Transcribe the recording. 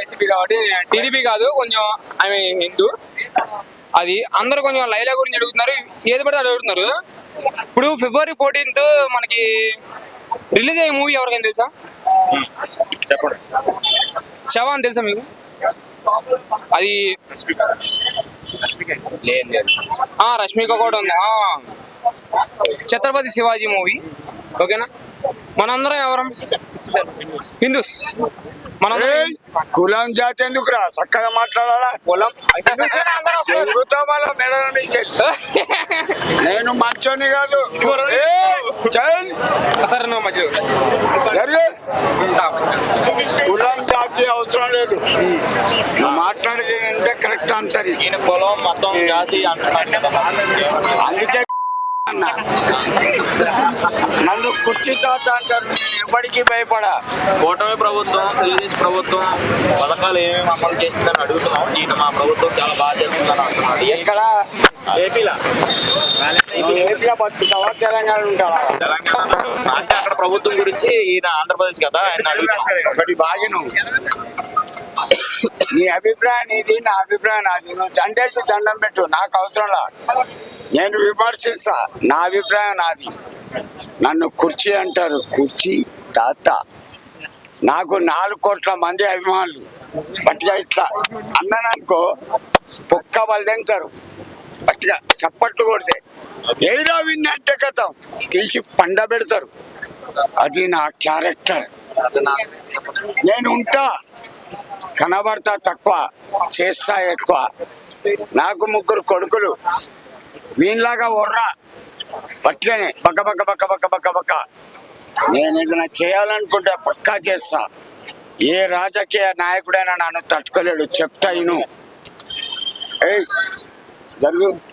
YCP కాబట్టి TDP కాదు కొంచెం ఆమె హిందూ. అది అందరూ కొంచెం లైలా గురించి అడుగుతున్నారు. ఏది పడితే అడుగుతున్నారు. ఇప్పుడు ఫిబ్రవరి ఫోర్టీన్త్ మనకి రిలీజ్ అయ్యే మూవీ ఎవరికైనా తెలుసా? చెప్పండి. శవ అని తెలుసా మీకు? అది లేదు లేదు. ఆ, రష్మిక కూడా ఉంది. ఛత్రపతి శివాజీ మూవీ. ఓకేనా? మనందరం ఎవరం? హిందూస్. మనం కులం జాతి ఎందుకురా? చక్కగా మాట్లాడాలా? చెబుతా నీకే. నేను మంచోని కాదు. సరే నువ్వు జరుగు. కులం జాతి అవసరం లేదు. నువ్వు మాట్లాడేది ఎంత కరెక్ట్ ఆన్సర్ కులం మొత్తం జాతి అందుకే అన్న. నన్ను కుర్చీ తాత అంటారు నేను ఎవరికి భయపడా. కూటమి ప్రభుత్వం తెలుగుదేశం ప్రభుత్వం పథకాలు ఏమేమి అమలు చేసిందని అడుగుతున్నాం ఈయన మా ప్రభుత్వం చాలా బాగా చేస్తుందని అంటున్నాడు ఎక్కడ? ఏపీలా? ఏపీలో బతుకుతావా? తెలంగాణ ఉంటావా? తెలంగాణ అంటే అక్కడ ప్రభుత్వం గురించి ఈయన ఆంధ్రప్రదేశ్ కదా ఆయన ఒకటి బాగి నీ అభిప్రాయం నీది నా అభిప్రాయం నాది. నువ్వు దండేసి దండం పెట్టు నాకు అవసరంలా నేను విమర్శిస్తా. నా అభిప్రాయం నాది. నన్ను కుర్చీ అంటారు. కుర్చీ తాత. నాకు నాలుగు కోట్ల మంది అభిమానులు. పట్టిగా ఇట్లా అన్నాననుకో పొక్క వాళ్ళు తింటారు పట్టిగా చప్పట్లు కొడితే. ఏరా విన్నట్టే కథం. తీసి పండ పెడతారు. అది నా క్యారెక్టర్. నేను ఉంటా. కనబడతా తక్కువ. చేస్తా ఎక్కువ. నాకు ముగ్గురు కొడుకులు. వీనిలాగా ఒర్రా. పట్టుకొని బక్క బక్క బక్క బక్క బక్క బక్క. నేను ఏదైనా చేయాలనుకుంటే పక్కా చేస్తా. ఏ రాజకీయ నాయకుడైనా నన్ను తట్టుకోలేడు. చెప్తా ఇను. ఏయ్ జరుగు.